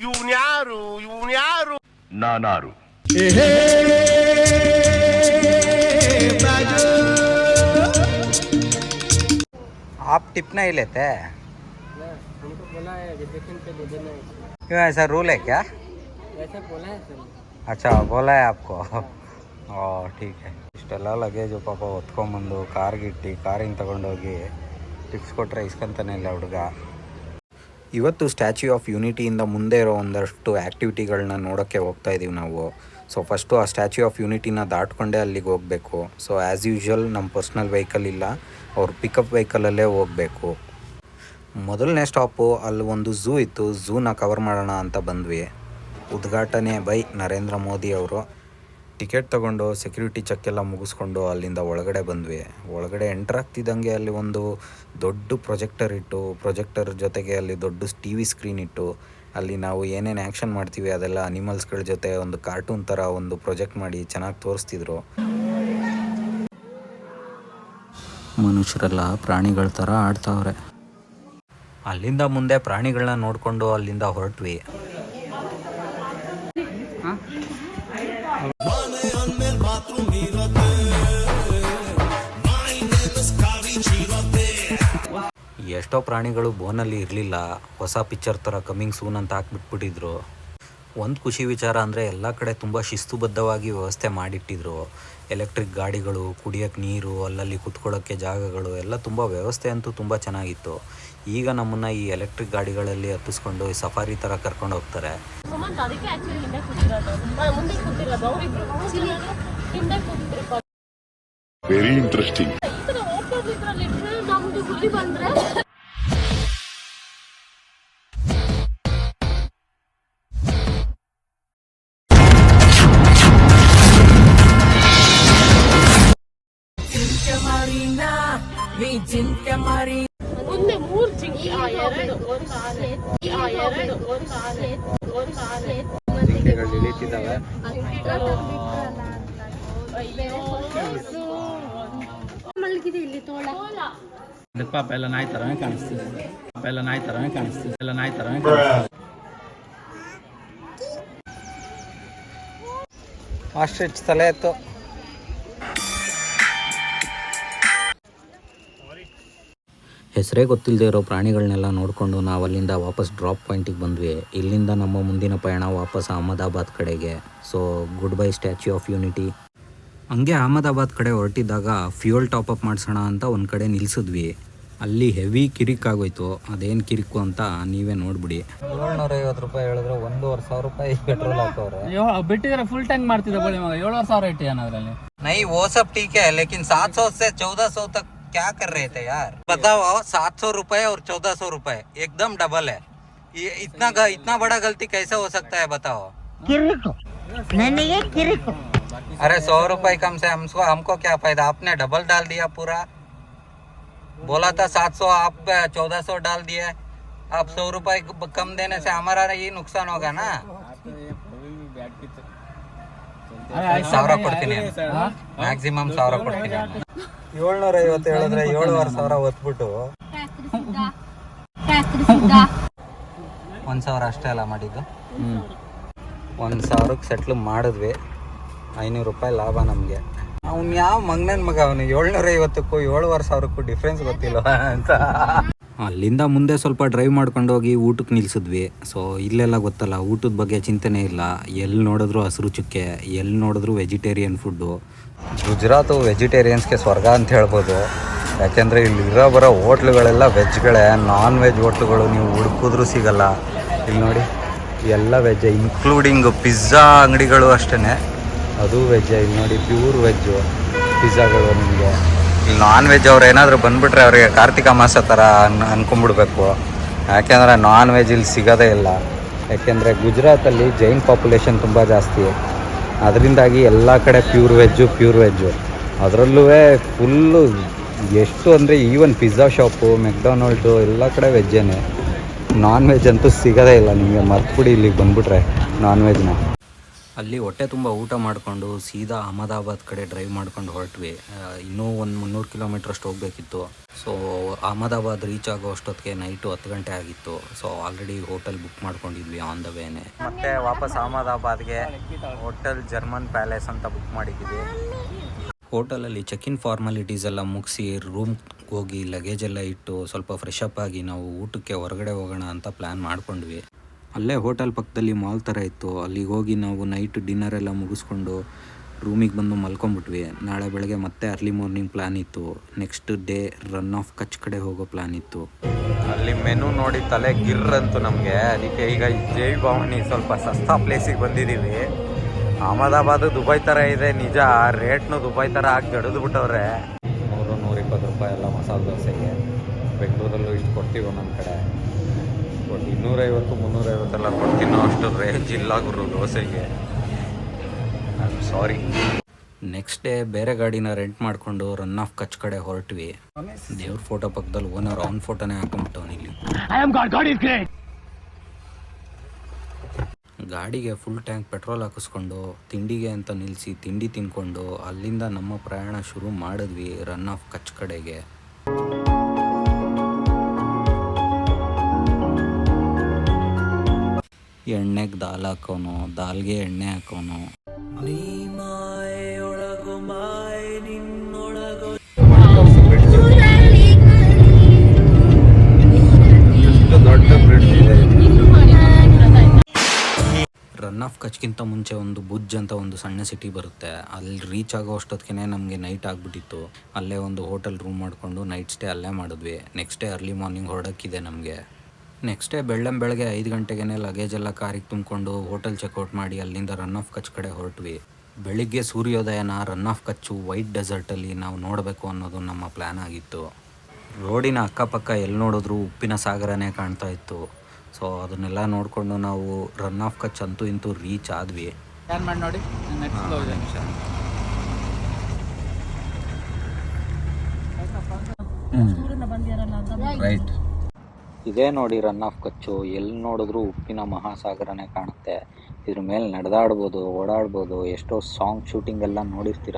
ಇವ್ನ್ಯಾರು ಇವ್ನ್ಯಾರು ನಾನಾರು आप टिप नहीं लेते हमको बोला है रिजेक्शन पे दे देना है क्यों ऐसा रूल है क्या ऐसा बोला है सर अच्छा बोला है आपको ಓ ठीक है ಇಷ್ಟೆಲ್ಲ ಲಗೇಜು ಪಾಪ ಹೊತ್ಕೊಂಬಂದು ಕಾರ್ಗಿಟ್ಟು ಕಾರಿಂದ ತಗೊಂಡೋಗಿ ಟಿಪ್ಸ್ ಕೊಟ್ಟರೆ ಇಸ್ಕೊಂತಾನೆ ಇಲ್ಲ ಹುಡುಗ ಇವತ್ತು ಸ್ಟ್ಯಾಚ್ಯೂ ಆಫ್ ಯೂನಿಟಿಯಿಂದ ಮುಂದೆ ಇರೋ ಒಂದಷ್ಟು ಆ್ಯಕ್ಟಿವಿಟಿಗಳನ್ನ ನೋಡೋಕ್ಕೆ ಹೋಗ್ತಾ ಇದ್ದೀವಿ ನಾವು. ಸೊ ಫಸ್ಟು ಆ ಸ್ಟ್ಯಾಚ್ಯೂ ಆಫ್ ಯೂನಿಟಿನ ದಾಟ್ಕೊಂಡೇ ಅಲ್ಲಿಗೆ ಹೋಗಬೇಕು. ಸೊ ಆ್ಯಸ್ ಯೂಶ್ವಲ್ ನಮ್ಮ ಪರ್ಸ್ನಲ್ ವೆಹಿಕಲ್ ಇಲ್ಲ, ಅವ್ರ ಪಿಕಪ್ ವೆಹಿಕಲಲ್ಲೇ ಹೋಗಬೇಕು. ಮೊದಲನೇ ಸ್ಟಾಪು, ಅಲ್ಲಿ ಒಂದು ಝೂ ಇತ್ತು. ಝೂನ ಕವರ್ ಮಾಡೋಣ ಅಂತ ಬಂದ್ವಿ. ಉದ್ಘಾಟನೆ ಬೈ ನರೇಂದ್ರ ಮೋದಿ ಅವರು. ಟಿಕೆಟ್ ತಗೊಂಡು ಸೆಕ್ಯೂರಿಟಿ ಚೆಕ್ ಎಲ್ಲ ಮುಗಿಸ್ಕೊಂಡು ಅಲ್ಲಿಂದ ಒಳಗಡೆ ಬಂದ್ವಿ. ಒಳಗಡೆ ಎಂಟರ್ ಆಗ್ತಿದ್ದಂಗೆ ಅಲ್ಲಿ ಒಂದು ದೊಡ್ಡ ಪ್ರೊಜೆಕ್ಟರ್ ಇಟ್ಟು, ಪ್ರೊಜೆಕ್ಟರ್ ಜೊತೆಗೆ ಅಲ್ಲಿ ದೊಡ್ಡ ಟಿ ವಿ ಸ್ಕ್ರೀನ್ ಇಟ್ಟು, ಅಲ್ಲಿ ನಾವು ಏನೇನು ಆ್ಯಕ್ಷನ್ ಮಾಡ್ತೀವಿ ಅದೆಲ್ಲ ಅನಿಮಲ್ಸ್ಗಳ ಜೊತೆ ಒಂದು ಕಾರ್ಟೂನ್ ಥರ ಒಂದು ಪ್ರೊಜೆಕ್ಟ್ ಮಾಡಿ ಚೆನ್ನಾಗಿ ತೋರಿಸ್ತಿದ್ರು. ಮನುಷ್ಯರೆಲ್ಲ ಪ್ರಾಣಿಗಳ ಥರ ಆಡ್ತಾವ್ರೆ. ಅಲ್ಲಿಂದ ಮುಂದೆ ಪ್ರಾಣಿಗಳನ್ನ ನೋಡಿಕೊಂಡು ಅಲ್ಲಿಂದ ಹೊರಟ್ವಿ. ಎಷ್ಟೋ ಪ್ರಾಣಿಗಳು ಬೋನಲ್ಲಿ ಇರಲಿಲ್ಲ, ಹೊಸ ಪಿಕ್ಚರ್ ಥರ ಕಮಿಂಗ್ ಸೂನ್ ಅಂತ ಹಾಕ್ಬಿಟ್ಬಿಟ್ಟಿದ್ರು. ಒಂದು ಖುಷಿ ವಿಚಾರ ಅಂದರೆ ಎಲ್ಲ ಕಡೆ ತುಂಬ ಶಿಸ್ತುಬದ್ಧವಾಗಿ ವ್ಯವಸ್ಥೆ ಮಾಡಿಟ್ಟಿದ್ರು. ಎಲೆಕ್ಟ್ರಿಕ್ ಗಾಡಿಗಳು ಕುಡಿಯೋಕ್ಕೆ ನೀರು, ಅಲ್ಲಲ್ಲಿ ಕುತ್ಕೊಳ್ಳೋಕ್ಕೆ ಜಾಗಗಳು, ಎಲ್ಲ ತುಂಬ ವ್ಯವಸ್ಥೆ ಅಂತೂ ತುಂಬ ಚೆನ್ನಾಗಿತ್ತು. ಈಗ ನಮ್ಮನ್ನು ಈ ಎಲೆಕ್ಟ್ರಿಕ್ ಗಾಡಿಗಳಲ್ಲಿ ಹತ್ತಿಸ್ಕೊಂಡು ಸಫಾರಿ ಥರ ಕರ್ಕೊಂಡು ಹೋಗ್ತಾರೆ. ಸುಮಂತ್ ಅದಕ್ಕೆ ಆಕ್ಚುಲಿ ಹಿಂದೆ ಕೂತಿರೋದು ಮ- ಮುಂದೆ ಕೂತಿರೋದು ಅವರಿಬ್ರು ಹಿಂದೆ ಕೂತಿದ್ರು ವೆರಿ ಇಂಟ್ರೆಸ್ಟಿಂಗ್ ಈ ತರ ಹೋಗ್ತಿದ್ರಲ್ಲಿ ನಮ್ದು ಹುಲಿ ಬಂದ್ರೆ ಮುಂದೆ ಮೂರ್ ಜಿಂಕೆ ಆ, ಎರಡು ಒಂದು ಆನೆ ಆ, ಎರಡು ಒಂದು ಆನೆ ಒಂದು ಆನೆ ಜಿಂಕೆಗಳು ಇಳಿತಿದ್ದಾವೆ ಮಲಗಿದೆ ಇಲ್ಲಿ ತೋಳ ಪಾಪ ಎಲ್ಲ ನಾಯಿ ಥರನೇ ಕಾಣಿಸ್ತಿದೆ. ಪಾಪ ಎಲ್ಲ ನಾಯಿ ಥರನೇ ಕಾಣಿಸ್ತಿದೆ. ಎಲ್ಲ ನಾಯಿ ಥರನೇ ಕಾಣಿಸ್ತಿದೆ. ಆಸ್ಟ್ರಿಚ್ ತಲೆ ಇತ್ತು ಹೆಸರೇ ಗೊತ್ತಿಲ್ಲದೆ ಇರೋ ಪ್ರಾಣಿಗಳನ್ನೆಲ್ಲ ನೋಡಿಕೊಂಡು ನಾವು ಅಲ್ಲಿಂದ ವಾಪಸ್ ಡ್ರಾಪ್ ಪಾಯಿಂಟಿಗೆ ಬಂದ್ವಿ. ಇಲ್ಲಿಂದ ನಮ್ಮ ಮುಂದಿನ ಪಯಣ ವಾಪಸ್ ಅಹಮದಾಬಾದ್ ಕಡೆಗೆ. So good bye statue of unity ಹಂಗೆ ಅಹಮದಾಬಾದ್ ಕಡೆ ಹೊರಟಿದ್ದಾಗ ಫ್ಯೂಯಲ್ ಟಾಪ್ ಅಪ್ ಮಾಡಿಸೋಣ ಅಂತ ಒಂದು ಕಡೆ ನಿಲ್ಸಿದ್ವಿ ಅಲ್ಲಿ ಹೆವಿ ಕಿರಿಕ್ ಆಗೋಯ್ತು ಅದೇನು ಕಿರಿಕು ಅಂತ ನೀವೇ ನೋಡ್ಬಿಡಿ ಏಳ್ನೂರ ಐವತ್ತು ರೂಪಾಯಿ ಹೇಳಿದ್ರೆ ಒಂದೂವರೆ ಸಾವಿರ ರೂಪಾಯಿ ಪೆಟ್ರೋಲ್ ಹಾಕವ್ರೆ ಬಿಟ್ಟಿದ್ರೆ ಫುಲ್ ಟ್ಯಾಂಕ್ ಮಾಡ್ತಿದ್ದೆ ಬಳಿ ಮಗ ಏಳುವರೆ ಸಾವಿರ ಇಟ್ಟು ಅದರಲ್ಲಿ नहीं वो सब ठीक है लेकिन 700 से 1400 तक क्या कर रहे थे यार बताओ 700 रुपए और 1400 रुपए एकदम डबल है ये इतना ग- इतना बड़ा गलती कैसे हो सकता है बताओ अरे सौ रुपए कम से हमको हमको क्या फायदा आपने डबल डाल दिया पूरा बोला था 700 आप 1400 डाल दिए आप सौ रुपए कम देने से हमारा ये नुकसान होगा ना ಸಾವಿರ ಕೊಡ್ತೀನಿ ಮ್ಯಾಕ್ಸಿಮಮ್ ಸಾವಿರ ಕೊಡ್ತೀನಿ ಏಳ್ನೂರ ಐವತ್ತು ಹೇಳಿದ್ರೆ ಏಳುವರೆ ಸಾವಿರ ಒತ್ಬಿಟ್ಟು ಒಂದು ಸಾವಿರ ಅಷ್ಟೇ ಅಲ್ಲ ಮಾಡಿದ್ದು ಒಂದು ಸಾವಿರಕ್ಕೆ ಸೆಟ್ಲ್ ಮಾಡಿದ್ವಿ ಐನೂರು ರೂಪಾಯಿ ಲಾಭ ನಮಗೆ. ಅವ್ನು ಯಾವ ಮಂಗನ ಮಗ ಅವನು ಏಳ್ನೂರ ಐವತ್ತಕ್ಕೂ ಏಳುವರೆ ಸಾವಿರಕ್ಕೂ ಡಿಫ್ರೆನ್ಸ್ ಗೊತ್ತಿಲ್ಲ ಅಂತ. ಅಲ್ಲಿಂದ ಮುಂದೆ ಸ್ವಲ್ಪ ಡ್ರೈವ್ ಮಾಡ್ಕೊಂಡು ಹೋಗಿ ಊಟಕ್ಕೆ ನಿಲ್ಸಿದ್ವಿ. ಸೊ ಇಲ್ಲೆಲ್ಲ ಗೊತ್ತಲ್ಲ ಊಟದ ಬಗ್ಗೆ ಚಿಂತನೆ ಇಲ್ಲ. ಎಲ್ಲಿ ನೋಡಿದ್ರು ಹಸಿರು ಚುಕ್ಕೆ ಎಲ್ಲಿ ನೋಡಿದ್ರು ವೆಜಿಟೇರಿಯನ್ ಫುಡ್ಡು ಗುಜರಾತು ವೆಜಿಟೇರಿಯನ್ಸ್ಗೆ ಸ್ವರ್ಗ ಅಂತ ಹೇಳ್ಬೋದು. ಯಾಕೆಂದರೆ ಇಲ್ಲಿ ಇರೋ ಬರೋ ಹೋಟ್ಲುಗಳೆಲ್ಲ ವೆಜ್ಗಳೇ ನಾನ್ ವೆಜ್ ಹೋಟ್ಲುಗಳು ನೀವು ಹುಡುಕಿದ್ರೂ ಸಿಗಲ್ಲ. ಇಲ್ಲಿ ನೋಡಿ ಎಲ್ಲ ವೆಜ್ ಇನ್ಕ್ಲೂಡಿಂಗ್ ಪಿಜ್ಜಾ ಅಂಗಡಿಗಳು ಅಷ್ಟೇ ಅದು ವೆಜ್ ಇಲ್ಲಿ ನೋಡಿ ಪ್ಯೂರ್ ವೆಜ್ಜು ಪಿಜ್ಜಾಗಳು ನಿಮಗೆ. ಇಲ್ಲಿ ನಾನ್ ವೆಜ್ ಅವ್ರು ಏನಾದರೂ ಬಂದುಬಿಟ್ರೆ ಅವರಿಗೆ ಕಾರ್ತಿಕ ಮಾಸ ಥರ ಅನ್ ಅನ್ಕೊಂಬಿಡ್ಬೇಕು ಯಾಕೆಂದರೆ ನಾನ್ ವೆಜ್ ಇಲ್ಲಿ ಸಿಗೋದೇ ಇಲ್ಲ. ಯಾಕೆಂದರೆ ಗುಜರಾತಲ್ಲಿ ಜೈನ್ ಪಾಪ್ಯುಲೇಷನ್ ತುಂಬ ಜಾಸ್ತಿ. ಅದರಿಂದಾಗಿ ಎಲ್ಲ ಕಡೆ ಪ್ಯೂರ್ ವೆಜ್ಜು ಪ್ಯೂರ್ ವೆಜ್ಜು ಅದರಲ್ಲೂ ಫುಲ್ಲು ಎಷ್ಟು ಅಂದರೆ ಈವನ್ ಪಿಜ್ಜಾ ಶಾಪು ಮೆಕ್ಡೊನಾಲ್ಡು ಎಲ್ಲ ಕಡೆ ವೆಜ್ಜೇನೆ ನಾನ್ ವೆಜ್ ಅಂತೂ ಸಿಗೋದೇ ಇಲ್ಲ ನಿಮಗೆ. ಮರ್ತುಬಿಡಿ ಇಲ್ಲಿಗೆ ಬಂದುಬಿಟ್ರೆ ನಾನ್ ವೆಜ್ನ ಅಲ್ಲಿ ಹೊಟ್ಟೆ ತುಂಬ ಊಟ ಮಾಡಿಕೊಂಡು ಸೀದಾ ಅಹಮದಾಬಾದ್ ಕಡೆ ಡ್ರೈವ್ ಮಾಡ್ಕೊಂಡು ಹೊರಟ್ವಿ. ಇನ್ನೂ ಒಂದು ಮುನ್ನೂರು ಕಿಲೋಮೀಟ್ರ್ ಅಷ್ಟು ಹೋಗಬೇಕಿತ್ತು. ಸೊ ಅಹಮದಾಬಾದ್ ರೀಚ್ ಆಗೋ ಅಷ್ಟೊತ್ತಿಗೆ ನೈಟು ಹತ್ತು ಗಂಟೆ ಆಗಿತ್ತು. ಸೊ ಆಲ್ರೆಡಿ ಹೋಟೆಲ್ ಬುಕ್ ಮಾಡ್ಕೊಂಡಿದ್ವಿ ಆನ್ ದ ವೇನೆ ಮತ್ತೆ ವಾಪಸ್ ಅಹಮದಾಬಾದ್ಗೆ ಹೋಟೆಲ್ ಜರ್ಮನ್ ಪ್ಯಾಲೇಸ್ ಅಂತ ಬುಕ್ ಮಾಡಿದ್ದೀವಿ ಹೋಟೆಲಲ್ಲಿ ಚೆಕ್ ಇನ್ ಫಾರ್ಮಾಲಿಟೀಸ್ ಎಲ್ಲ ಮುಗಿಸಿ ರೂಮ್ ಹೋಗಿ ಲಗೇಜ್ ಎಲ್ಲ ಇಟ್ಟು ಸ್ವಲ್ಪ ಫ್ರೆಶ್ ಅಪ್ ಆಗಿ ನಾವು ಊಟಕ್ಕೆ ಹೊರಗಡೆ ಹೋಗೋಣ ಅಂತ ಪ್ಲ್ಯಾನ್ ಮಾಡ್ಕೊಂಡ್ವಿ. ಅಲ್ಲೇ ಹೋಟೆಲ್ ಪಕ್ಕದಲ್ಲಿ ಮಾಲ್ ಥರ ಇತ್ತು. ಅಲ್ಲಿಗೆ ಹೋಗಿ ನಾವು ನೈಟ್ ಡಿನ್ನರ್ ಎಲ್ಲ ಮುಗಿಸ್ಕೊಂಡು ರೂಮಿಗೆ ಬಂದು ಮಲ್ಕೊಂಬಿಟ್ವಿ. ನಾಳೆ ಬೆಳಗ್ಗೆ ಮತ್ತೆ ಅರ್ಲಿ ಮಾರ್ನಿಂಗ್ ಪ್ಲ್ಯಾನ್ ಇತ್ತು. Next day Rann of Kutch ಕಡೆ ಹೋಗೋ ಪ್ಲ್ಯಾನ್ ಇತ್ತು. ಅಲ್ಲಿ ಮೆನು ನೋಡಿ ತಲೆ ಗಿರ್ ಅಂತು ನಮಗೆ. ಅದಕ್ಕೆ ಈಗ ಜೈ ಭವಾನಿ ಸ್ವಲ್ಪ ಸಸ್ತಾ ಪ್ಲೇಸಿಗೆ ಬಂದಿದ್ದೀವಿ ಅಹಮದಾಬಾದ್ ದುಬೈ ಥರ ಇದೆ, ನಿಜ. ರೇಟ್ನು ದುಬೈ ಥರ ಹಾಕಿ ಜಡಿದು ಬಿಟ್ಟವ್ರೆ ನೂರು ನೂರಿಪ್ಪತ್ತು ರೂಪಾಯಿ ಎಲ್ಲ ಮಸಾಲೆ ದೋಸೆಗೆ. ಬೆಂಗಳೂರಲ್ಲೂ ಇಷ್ಟು ಕೊಡ್ತೀವಿ ಒಂದೊಂದು ಕಡೆ. ಬಟ್ ಇನ್ನೂರೈವತ್ತು ಮುನ್ನೂರೈವತ್ತೆಲ್ಲ ಕೊಡ್ತೀನೋ ಅಷ್ಟು ರೇಂಜ್ ಇಲ್ಲ ಗುರು ದೋಸೆಗೆ. I am sorry next day ಬೇರೆ ಗಾಡಿನ ರೆಂಟ್ ಮಾಡಿಕೊಂಡು ರನ್ ಆಫ್ ಕಚ್ ಕಡೆ ಹೊರಟ್ವಿ. ದೇವ್ರ ಫೋಟೋ ಪಕ್ಕದಲ್ಲಿ ಓನರ್ ಅವ್ನ ಫೋಟೋನೇ ಹಾಕೊಂಡ್ಬಿಟ್ಟವನು ಇಲ್ಲಿ. ಗಾಡಿಗೆ ಫುಲ್ ಟ್ಯಾಂಕ್ ಪೆಟ್ರೋಲ್ ಹಾಕಿಸ್ಕೊಂಡು ತಿಂಡಿಗೆ ಅಂತ ನಿಲ್ಲಿಸಿ ತಿಂಡಿ ತಿನ್ಕೊಂಡು ಅಲ್ಲಿಂದ ನಮ್ಮ ಪ್ರಯಾಣ ಶುರು ಮಾಡಿದ್ವಿ ರನ್ ಆಫ್ ಕಚ್ ಕಡೆಗೆ. ಎಣ್ಣೆಗೆ ದಾಲ್ ಹಾಕೋನು, ದಾಲ್ಗೆ ಎಣ್ಣೆ ಹಾಕೋನು. ರನ್ ಆಫ್ ಕಚ್ಗಿಂತ ಮುಂಚೆ ಒಂದು ಬುಜ್ ಅಂತ ಒಂದು ಸಣ್ಣ ಸಿಟಿ ಬರುತ್ತೆ. ಅಲ್ಲಿ ರೀಚ್ ಆಗೋ ಅಷ್ಟೊತ್ತಿಗೆ ನಮಗೆ ನೈಟ್ ಆಗಿಬಿಟ್ಟಿತ್ತು. ಅಲ್ಲೇ ಒಂದು ಹೋಟೆಲ್ ರೂಮ್ ಮಾಡಿಕೊಂಡು ನೈಟ್ ಸ್ಟೇ ಅಲ್ಲೇ ಮಾಡಿದ್ವಿ. ನೆಕ್ಸ್ಟ್ ಡೇ ಅರ್ಲಿ ಮಾರ್ನಿಂಗ್ ಹೊರಡೋಕ್ಕಿದೆ ನಮಗೆ. ನೆಕ್ಸ್ಟ್ ಡೇ ಬೆಳ್ಳಂ ಬೆಳಗ್ಗೆ ಐದು ಗಂಟೆಗೆ ಲಗೇಜ್ ಎಲ್ಲ ಕಾರಿಗೆ ತುಂಬಿಕೊಂಡು ಹೋಟೆಲ್ ಚೆಕ್ಔಟ್ ಮಾಡಿ ಅಲ್ಲಿಂದ ರನ್ ಆಫ್ ಕಚ್ ಕಡೆ ಹೊರಟ್ವಿ. ಬೆಳಿಗ್ಗೆ ಸೂರ್ಯೋದಯನ ರನ್ ಆಫ್ ಕಚ್ಚು ವೈಟ್ ಡೆಸರ್ಟಲ್ಲಿ ನಾವು ನೋಡಬೇಕು ಅನ್ನೋದು ನಮ್ಮ ಪ್ಲ್ಯಾನ್ ಆಗಿತ್ತು. ರೋಡಿನ ಅಕ್ಕಪಕ್ಕ ಎಲ್ಲಿ ನೋಡಿದ್ರು ಉಪ್ಪಿನ ಸಾಗರನೇ ಕಾಣ್ತಾ ಇತ್ತು. ಸೊ ಅದನ್ನೆಲ್ಲ ನೋಡಿಕೊಂಡು ನಾವು ರನ್ ಆಫ್ ಕಚ್ ಅಂತೂ ಇಂತೂ ರೀಚ್ ಆದ್ವಿ. ಮಾಡಿ ನೋಡಿ. ರೈಟ್ ಇದೇ ನೋಡಿ ರನ್ ಆಫ್ ಕಚ್ಚು ಎಲ್ಲಿ ನೋಡಿದ್ರು ಉಪ್ಪಿನ ಮಹಾಸಾಗರನೇ ಕಾಣುತ್ತೆ. ಇದ್ರ ಮೇಲೆ ನಡೆದಾಡ್ಬೋದು, ಓಡಾಡ್ಬೋದು, ಎಷ್ಟೋ ಸಾಂಗ್ ಶೂಟಿಂಗ್ ಎಲ್ಲ ನೋಡಿರ್ತೀರ?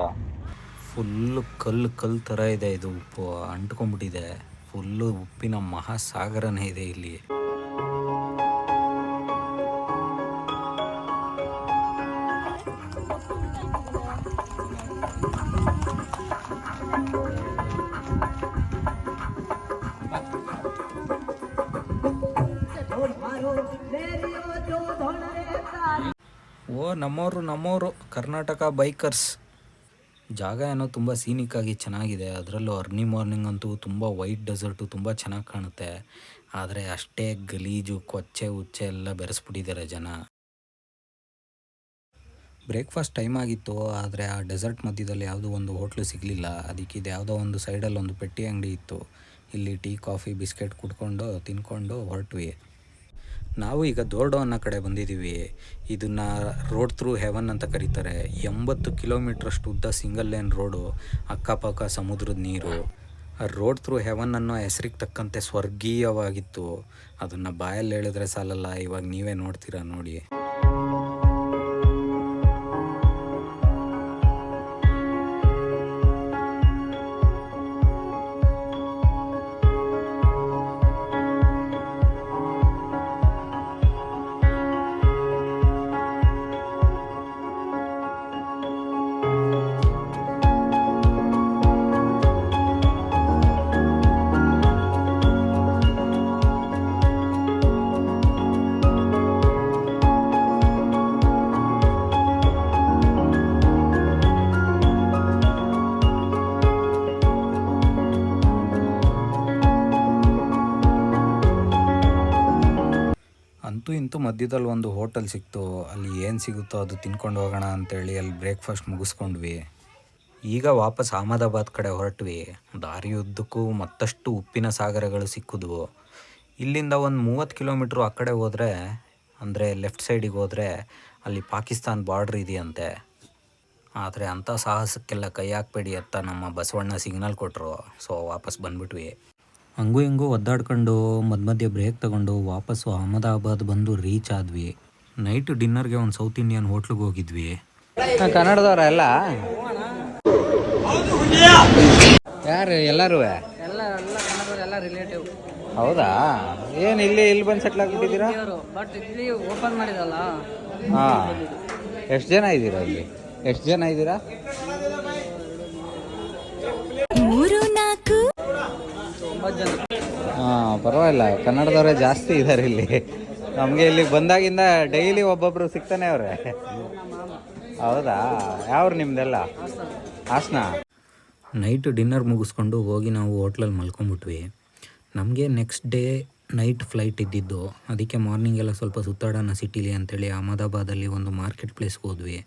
ಫುಲ್ಲು ಕಲ್ಲು ಕಲ್ಲು ಥರ ಇದೆ ಇದು ಉಪ್ಪು. ಅಂಟ್ಕೊಂಡ್ಬಿಟ್ಟಿದೆ. ಫುಲ್ಲು ಉಪ್ಪಿನ ಮಹಾಸಾಗರನೇ ಇದೆ ಇಲ್ಲಿ. ಓ ನಮ್ಮವರು ನಮ್ಮವರು ಕರ್ನಾಟಕ ಬೈಕರ್ಸ್. ಜಾಗ ಏನೋ ತುಂಬ ಸೀನಿಕ್ ಆಗಿ ಚೆನ್ನಾಗಿದೆ. ಅದರಲ್ಲೂ ಅರ್ನಿ ಮಾರ್ನಿಂಗ್ ಅಂತೂ ತುಂಬ ವೈಟ್ ಡೆಸರ್ಟು ತುಂಬ ಚೆನ್ನಾಗಿ ಕಾಣುತ್ತೆ. ಆದರೆ ಅಷ್ಟೇ ಗಲೀಜು, ಕೊಚ್ಚೆ, ಉಚ್ಚೆ ಎಲ್ಲ ಬೆರೆಸ್ಬಿಟ್ಟಿದ್ದಾರೆ ಜನ. ಬ್ರೇಕ್ಫಾಸ್ಟ್ ಟೈಮ್ ಆಗಿತ್ತು. ಆದರೆ ಆ ಡೆಸರ್ಟ್ ಮಧ್ಯದಲ್ಲಿ ಯಾವುದೋ ಒಂದು ಹೋಟ್ಲು ಸಿಗಲಿಲ್ಲ. ಅದಕ್ಕೆ ಇದು ಯಾವುದೋ ಒಂದು ಸೈಡಲ್ಲಿ ಒಂದು ಪೆಟ್ಟಿ ಅಂಗಡಿ ಇತ್ತು. ಇಲ್ಲಿ ಟೀ, ಕಾಫಿ, ಬಿಸ್ಕೆಟ್ ಕುಡ್ಕೊಂಡು, ತಿನ್ಕೊಂಡು ಹೊರಟ್ವಿ. ನಾವು ಈಗ ದೋರ್ಡೋ ಅನ್ನೋ ಕಡೆ ಬಂದಿದ್ದೀವಿ. ಇದನ್ನು ರೋಡ್ ಥ್ರೂ ಹೆವನ್ ಅಂತ ಕರೀತಾರೆ. ಎಂಬತ್ತು ಕಿಲೋಮೀಟ್ರಷ್ಟು ಉದ್ದ ಸಿಂಗಲ್ ಲೈನ್ ರೋಡು ಅಕ್ಕಪಕ್ಕ ಸಮುದ್ರದ ನೀರು. ರೋಡ್ ಥ್ರೂ ಹೆವನ್ ಅನ್ನೋ ಹೆಸರಿಗೆ ತಕ್ಕಂತೆ ಸ್ವರ್ಗೀಯವಾಗಿತ್ತು. ಅದನ್ನು ಬಾಯಲ್ಲಿ ಹೇಳಿದ್ರೆ ಸಾಲಲ್ಲ, ಇವಾಗ ನೀವೇ ನೋಡ್ತೀರಾ ನೋಡಿ. ಮಧ್ಯದಲ್ಲಿ ಒಂದು ಹೋಟೆಲ್ ಸಿಕ್ತು. ಅಲ್ಲಿ ಏನು ಸಿಗುತ್ತೋ ಅದು ತಿನ್ಕೊಂಡು ಹೋಗೋಣ ಅಂತೇಳಿ ಅಲ್ಲಿ ಬ್ರೇಕ್ಫಾಸ್ಟ್ ಮುಗಿಸ್ಕೊಂಡ್ವಿ. ಈಗ ವಾಪಸ್ ಅಹಮದಾಬಾದ್ ಕಡೆ ಹೊರಟ್ವಿ. ದಾರಿಯುದ್ದಕ್ಕೂ ಮತ್ತಷ್ಟು ಉಪ್ಪಿನ ಸಾಗರಗಳು ಸಿಕ್ಕಿದ್ವು ಇಲ್ಲಿಂದ ಒಂದು ಮೂವತ್ತು ಕಿಲೋಮೀಟ್ರ್ ಆ ಕಡೆ ಹೋದರೆ, ಅಂದರೆ ಲೆಫ್ಟ್ ಸೈಡಿಗೆ ಹೋದರೆ ಅಲ್ಲಿ ಪಾಕಿಸ್ತಾನ್ ಬಾರ್ಡ್ರ್ ಇದೆಯಂತೆ. ಆದರೆ ಅಂಥ ಸಾಹಸಕ್ಕೆಲ್ಲ ಕೈ ಹಾಕ್ಬೇಡಿ ಅಂತ ನಮ್ಮ ಬಸವಣ್ಣ ಸಿಗ್ನಲ್ ಕೊಟ್ಟರು ಸೊ ವಾಪಸ್ ಬಂದ್ಬಿಟ್ವಿ. ಹಂಗೂ ಹಿಂಗೂ ಒದ್ದಾಡ್ಕೊಂಡು ಮಧ್ಯ ಮಧ್ಯೆ ಬ್ರೇಕ್ ತಗೊಂಡು ವಾಪಸ್ಸು ಅಹಮದಾಬಾದ್ ಬಂದು ರೀಚ್ ಆದ್ವಿ. ನೈಟ್ ಡಿನ್ನರ್ಗೆ ಒಂದು ಸೌತ್ ಇಂಡಿಯನ್ ಹೋಟ್ಲಿಗೆ ಹೋಗಿದ್ವಿ. ಕನ್ನಡದವರೆಲ್ಲ ಯಾರು ಎಲ್ಲರೂ ಎಲ್ಲ? ಎಲ್ಲ ಕನ್ನಡದವ್ರು ಎಲ್ಲ ರಿಲೇಟಿವ್ ಹೌದಾ? ಏನು ಇಲ್ಲಿ ಇಲ್ಲಿ ಬಂದು ಸೆಟ್ಲ್ ಆಗಿಬಿಟ್ಟಿದ್ದೀರಾ? ಬಟ್ ಇಲ್ಲಿ ಓಪನ್ ಮಾಡಿದಲ್ಲ. ಹಾಂ. ಎಷ್ಟು ಜನ ಇದ್ದೀರಾ ಇಲ್ಲಿ? ಎಷ್ಟು ಜನ ಇದ್ದೀರಾ? ಹಾಂ, ಪರವಾಗಿಲ್ಲ. ಕನ್ನಡದವರೇ ಜಾಸ್ತಿ ಇದ್ದಾರೆ ಇಲ್ಲಿ. ನಮಗೆ ಇಲ್ಲಿ ಬಂದಾಗಿಂದ ಡೈಲಿ ಒಬ್ಬೊಬ್ರು ಸಿಗ್ತಾನೆ ಅವರೇ. ಹೌದಾ? ಯಾವ್ರು ನಿಮ್ದೆಲ್ಲ? ಹಾಸನ? ನೈಟ್ ಡಿನ್ನರ್ ಮುಗಿಸ್ಕೊಂಡು ಹೋಗಿ ನಾವು ಹೋಟ್ಲಲ್ಲಿ ಮಲ್ಕೊಂಬಿಟ್ವಿ. ನಮಗೆ ನೆಕ್ಸ್ಟ್ ಡೇ ನೈಟ್ ಫ್ಲೈಟ್ ಇದ್ದಿದ್ದು. ಅದಕ್ಕೆ ಮಾರ್ನಿಂಗ್ ಎಲ್ಲ ಸ್ವಲ್ಪ ಸುತ್ತಾಡೋಣ ಸಿಟಿಲಿ ಅಂತೇಳಿ ಅಹಮದಾಬಾದಲ್ಲಿ ಒಂದು ಮಾರ್ಕೆಟ್ ಪ್ಲೇಸ್ಗೆ ಹೋದ್ವಿ.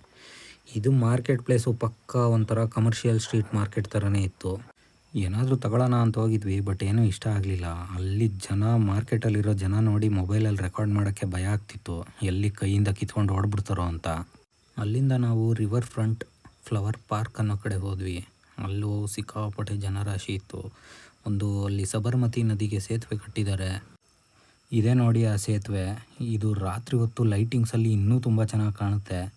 ಇದು ಮಾರ್ಕೆಟ್ ಪ್ಲೇಸು ಪಕ್ಕ ಒಂಥರ ಕಮರ್ಷಿಯಲ್ ಸ್ಟ್ರೀಟ್ ಮಾರ್ಕೆಟ್ ಥರನೇ ಇತ್ತು. ಏನಾದರೂ ತಗೊಳ್ಳೋಣ ಅಂತ ಹೋಗಿದ್ವಿ, ಬಟ್ ಏನೂ ಇಷ್ಟ ಆಗಲಿಲ್ಲ. ಅಲ್ಲಿ ಜನ, ಮಾರ್ಕೆಟಲ್ಲಿರೋ ಜನ ನೋಡಿ ಮೊಬೈಲಲ್ಲಿ ರೆಕಾರ್ಡ್ ಮಾಡೋಕ್ಕೆ ಭಯ ಆಗ್ತಿತ್ತು. ಎಲ್ಲಿ ಕೈಯಿಂದ ಕಿತ್ಕೊಂಡು ಓಡ್ಬಿಡ್ತಾರೋ ಅಂತ. ಅಲ್ಲಿಂದ ನಾವು ರಿವರ್ ಫ್ರಂಟ್ ಫ್ಲವರ್ ಪಾರ್ಕ್ ಅನ್ನೋ ಕಡೆ ಹೋದ್ವಿ. ಅಲ್ಲೂ ಸಿಕ್ಕಾಪಟ್ಟೆ ಜನರಾಶಿ ಇತ್ತು. ಒಂದು ಅಲ್ಲಿ ಸಬರ್ಮತಿ ನದಿಗೆ ಸೇತುವೆ ಕಟ್ಟಿದ್ದಾರೆ. ಇದೇ ನೋಡಿ ಆ ಸೇತುವೆ. ಇದು ರಾತ್ರಿ ಹೊತ್ತು ಲೈಟಿಂಗ್ಸಲ್ಲಿ ಇನ್ನೂ ತುಂಬ ಚೆನ್ನಾಗಿ ಕಾಣುತ್ತೆ.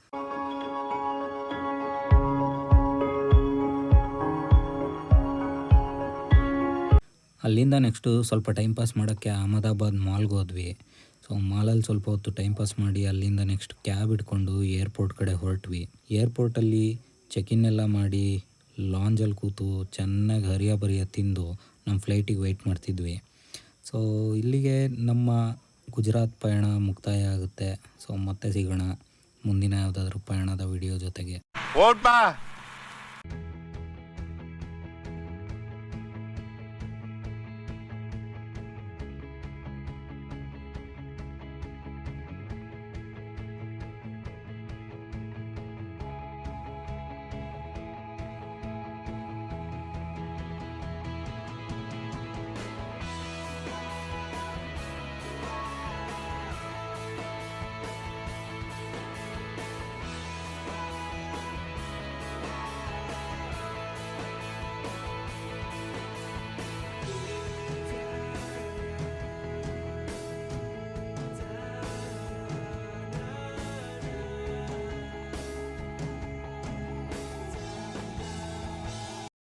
ಅಲ್ಲಿಂದ ನೆಕ್ಸ್ಟು ಸ್ವಲ್ಪ ಟೈಮ್ ಪಾಸ್ ಮಾಡೋಕ್ಕೆ ಅಹಮದಾಬಾದ್ ಮಾಲ್ಗೆ ಹೋದ್ವಿ. ಸೊ ಮಾಲಲ್ಲಿ ಸ್ವಲ್ಪ ಹೊತ್ತು ಟೈಮ್ ಪಾಸ್ ಮಾಡಿ ಅಲ್ಲಿಂದ ನೆಕ್ಸ್ಟ್ ಕ್ಯಾಬ್ ಇಟ್ಕೊಂಡು ಏರ್ಪೋರ್ಟ್ ಕಡೆ ಹೊರಟ್ವಿ. ಏರ್ಪೋರ್ಟಲ್ಲಿ ಚೆಕ್ ಇನ್ ಎಲ್ಲ ಮಾಡಿ ಲಾಂಜಲ್ಲಿ ಕೂತು ಚೆನ್ನಾಗಿ ಹರಿಯ ಬರಿಯ ತಿಂದು ನಮ್ಮ ಫ್ಲೈಟಿಗೆ ವೆಯ್ಟ್ ಮಾಡ್ತಿದ್ವಿ. ಸೊ ಇಲ್ಲಿಗೆ ನಮ್ಮ ಗುಜರಾತ್ ಪಯಣ ಮುಕ್ತಾಯ ಆಗುತ್ತೆ. ಸೊ ಮತ್ತೆ ಸಿಗೋಣ. ಮುಂದಿನ ಯಾವುದಾದ್ರೂ ಪಯಣದ ವಿಡಿಯೋ ಜೊತೆಗೆ.